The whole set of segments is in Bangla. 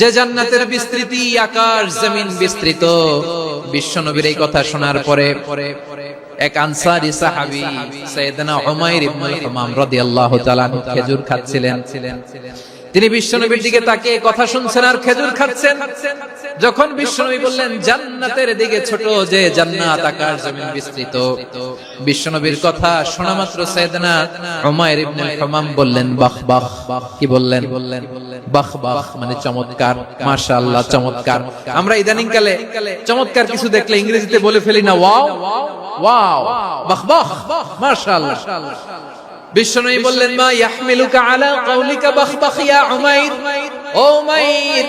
যে জান্নাতের বিস্তৃতি আকাশ জমিন বিস্তৃত। বিশ্বনবীর এই কথা শোনার পরে এক আনসারি সাহাবী সাইয়েদনা উমাইর ইবনে হামাম রাদিয়াল্লাহু তাআলা খেজুর খাচ্ছিলেন। তিনি বিশ্বনবীর দিকে তাকিয়ে কথা শুনছেন আর খেজুর খাচ্ছেন। যখন বিশ্বনবী বললেন, জান্নাতের দিকে ছোট যে জান্নাত আকাশ জমিন বিস্তৃত। বিশ্বনবীর কথা শোনা মাত্র সাইয়েদনা উমাইর ইবনুল হামাম বললেন, বাহ বাহ। কি বললেন? বললেন বাহ বাহ। মানে চমৎকার। মাশাআল্লাহ, চমৎকার। আমরা ইদানিং কালে চমৎকার কিছু দেখলে ইংরেজিতে বলে ফেলি না, ওয়াও ওয়াও। বাহ বাহ। মাশাআল্লাহ। বললেন, মা ইয়াহমিলুকা আলা কাউলিকা বাহ উমাইর? ও উমাইর,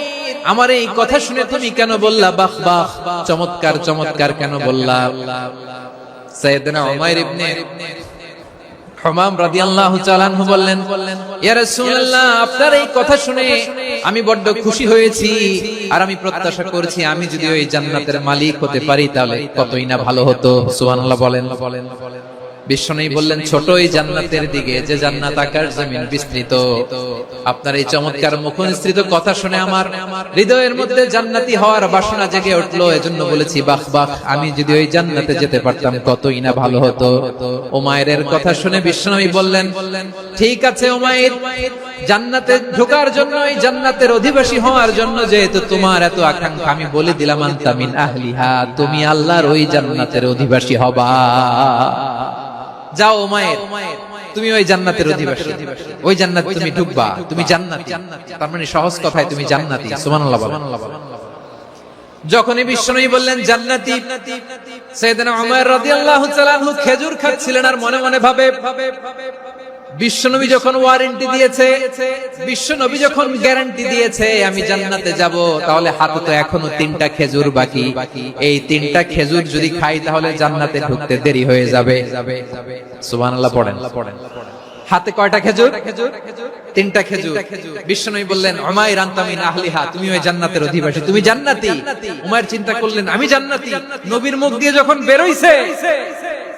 আমার এই কথা শুনে তুমি কেন বললা বাহ চমৎকার চমৎকার কেন বললা? সাইয়েদনা উমাইর ইবনে হমাম রাদিয়াল্লাহু তাআলা আনহু বললেন, ইয়া রাসূলুল্লাহ, আপনার এই কথা শুনে আমি বড্ড খুশি হয়েছি। আর আমি প্রত্যাশা করছি আমি যদি ওই জান্নাতের মালিক হতে পারি তাহলে কতই না ভালো হতো। সুবহানাল্লাহ বলেন। বিশ্বনবী বললেন ছোট এই জান্নাতের দিকে যে জান্নাত আকার জমিন বিস্তৃত। আপনার এই চমৎকার মুখনিসৃত কথা শুনে আমার হৃদয়ের মধ্যে জান্নাতি হওয়ার বাসনা জেগে উঠল। এজন্য বলেছি বাহ বাহ আমি যদি ওই জান্নাতে যেতে পারতাম কতই না ভালো হতো। ওমায়ের কথা শুনে বিশ্বনবী বললেন ঠিক আছে ওমায়ের জান্নাতে ঢোকার জন্য এই জান্নাতের অধিবাসী হওয়ার জন্য যেহেতু তোমার এত আকাঙ্ক্ষা আমি বলে দিলাম আন্তামিন আহলিহা তুমি আল্লাহর ওই জান্নাতের অধিবাসী হবা যাও মায়ের তুমি ওই জান্নাতের অধিবাসী। ওই জান্নাত তুমি ঢুকবা তুমি জান্নাতি। তার মানে সহজ কথায় তুমি জান্নাতি। সুবহানাল্লাহ যখনই বিশ্বনবী বললেন জান্নাতি। সাইয়েদনা উমর রাদিয়াল্লাহু তাআলা খেজুর খাচ্ছিলেন আর মনে মনে ভাবে বিশ্বনবী যখন ওয়ারেন্টি দিয়েছে, বিশ্বনবী যখন গ্যারান্টি দিয়েছে, আমি জান্নাতে যাব, তাহলে হাতে তো এখনও তিনটা খেজুর বাকি। এই তিনটা খেজুর যদি খাই, তাহলে জান্নাতে ঢুকতে দেরি হয়ে যাবে। সুবহানাল্লাহ পড়েন। হাতে কয়টা খেজুর? তিনটা খেজুর। বিশ্বনবী বললেন, উমাইর আনতামিন আহলিহা, তুমি ওই জান্নাতের অধিবাসী, তুমি জান্নাতি। উমাইর চিন্তা করলেন, আমি জান্নাতি। নবীর মুখ দিয়ে যখন বেরোইছে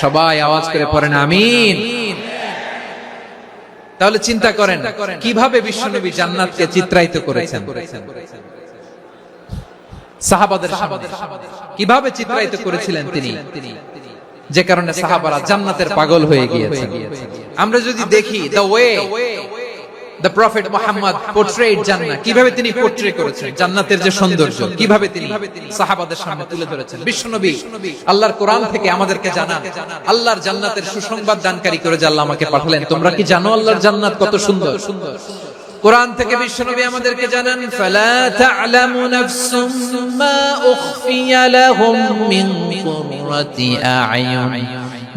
সবাই আওয়াজ করে পড়েন আমিন। তাহলে চিন্তা করেন কীভাবে বিশ্বনবী জান্নাতকে চিত্রায়িত করেছেন? সাহাবাদের কীভাবে চিত্রায়িত করেছিলেন তিনি? যে কারণে সাহাবারা জান্নাতের পাগল হয়ে গিয়েছে। আমরা যদি দেখি the way prophet Muhammad portrait জান্নাত কীভাবে তিনি পোর্ট্রে করেছেন? জান্নাতের যে সৌন্দর্য, কীভাবে তিনি সাহাবাদের সামনে তুলে ধরেছেন? বিশ্বনবী আল্লাহর কোরআন থেকে আমাদেরকে জানান, আল্লাহর জান্নাতের সুসংবাদ দানকারী করে যে আমাকে পাঠালেন। তোমরা কি জানো আল্লাহর জান্নাত কত সুন্দর? সুন্দর কোরআন থেকে বিশ্বনবী আমাদেরকে জানান, ফালা তা'লামু নাফসুম মা উখফিয়া লাহুম মিন কুররাতি আ'য়ুন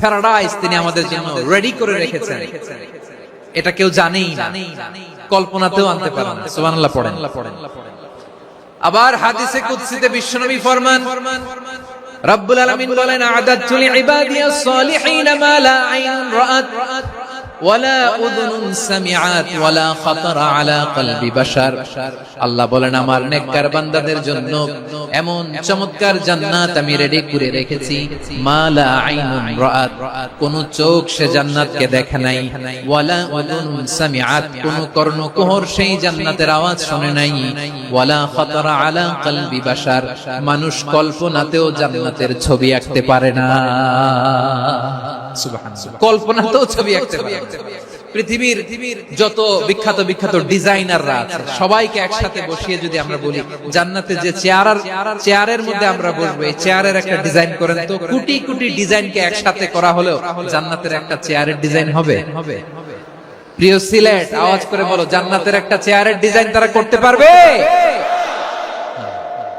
paradise তিনি আমাদের জন্য রেডি করে রেখেছেন। এটা কেউ জানেই না। কল্পনাতেও আনতে পারে না। সুবহানাল্লাহ পড়েন। আবার হাদিসে কুদসিতে বিশ্বনবী ফরমান রব্বুল আলামিন বলেন আদাতুল ইবাদিয়াস সালিহিন মা লা আইন রাআত। আল্লাহ বলেন, আমার জন্য এমন চমৎকার জান্নাত আমি রেডি করে রেখেছি। মা লা আইনুন রাআত। কোন চোখ সে জান্নাতকে দেখে নাই। ওয়ালা কোন কর্ণকুহর সেই জান্নাতের আওয়াজ শুনে নাই। ওয়ালা খাতারা আলা কলবি বাশার। মানুষ কল্পনাতেও জান্নাতের ছবি আঁকতে পারে না। সুবহানাল্লাহ। কল্পনাতেও ছবি আঁকতে পৃথিবীর যত বিখ্যাত বিখ্যাত ডিজাইনাররা আছে সবাইকে একসাথে বসিয়ে যদি আমরা বলি জান্নাতে যে চেয়ার চেয়ারের মধ্যে আমরা বসবো এই চেয়ারের একটা ডিজাইন করেন তো কোটি কোটি ডিজাইনকে একসাথে করা হলেও জান্নাতের একটা চেয়ারের ডিজাইন হবে। প্রিয় সিলেট আওয়াজ করে বলো জান্নাতের একটা চেয়ারের ডিজাইন তারা করতে পারবে?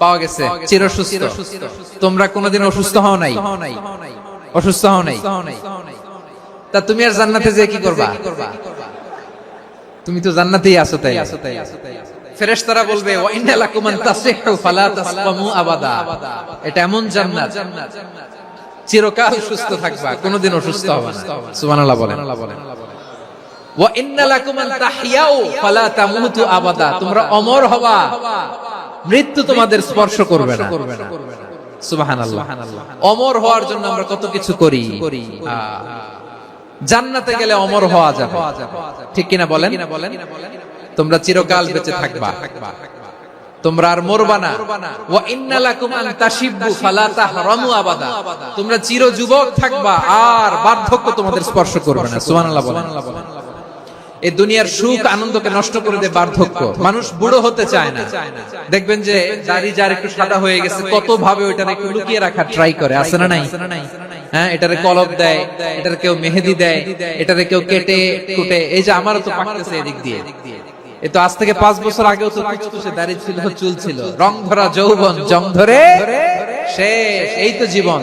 পাওয়া গেছে। চির সুস্থ তোমরা কোনোদিন অসুস্থ হও নাই। অসুস্থ হও নাই। তা তুমি আর জান্নাতে যে কি করবা? তুমি তো জান্নাতেই আছো তাই। ফেরেশতারা বলবে ওয়া আন তাসিহু, ফালা তাসকামু আবাদা। এটা এমন জান্নাত। চিরকাল সুস্থ থাকবা, কোনোদিন অসুস্থ হবে না। সুবহানাল্লাহ বলেন। ওয়া আন তাহইয়াউ ফালা তামুতু আবাদা। তোমরা অমর হবা। মৃত্যু তোমাদের স্পর্শ করবে না। সুবহানাল্লাহ। অমর হওয়ার জন্য আমরা কত কিছু করি। জান্নাতে গেলে অমর হওয়া যাবে। ঠিক কিনা বলেন? তোমরা চিরকাল বেঁচে থাকবা। তোমরা আর মরবা না। ওয়া ইন্না আন তাশিব্বু ফালা তাহরামু আবাদা। তোমরা চির যুবক থাকবা আর বার্ধক্য তোমাদের স্পর্শ করবে না। সুবহানাল্লাহ বলেন। এই দুনিয়ার সুখ আনন্দকে নষ্ট করে দেয় বার্ধক্য। মানুষ বুড়ো হতে চায় না। দেখবেন যে দাড়ি যার একটু সাদা হয়ে গেছে কত ভাবে ওইটার একটু লুকিয়ে রাখার ট্রাই করে আছে না নাই? হ্যাঁ এটারে দেয় এটার কেউ মেহেদি দেয় এটারে কেউ কেটে কুটে এই যে আমারও তো পাকতেছে এদিক দিয়ে। এ তো আজ থেকে পাঁচ বছর আগেও তো কুচকুচে দাড়ি ছিল চুল ছিল রং ধরা যৌবন জং ধরে শেষ এই তো জীবন।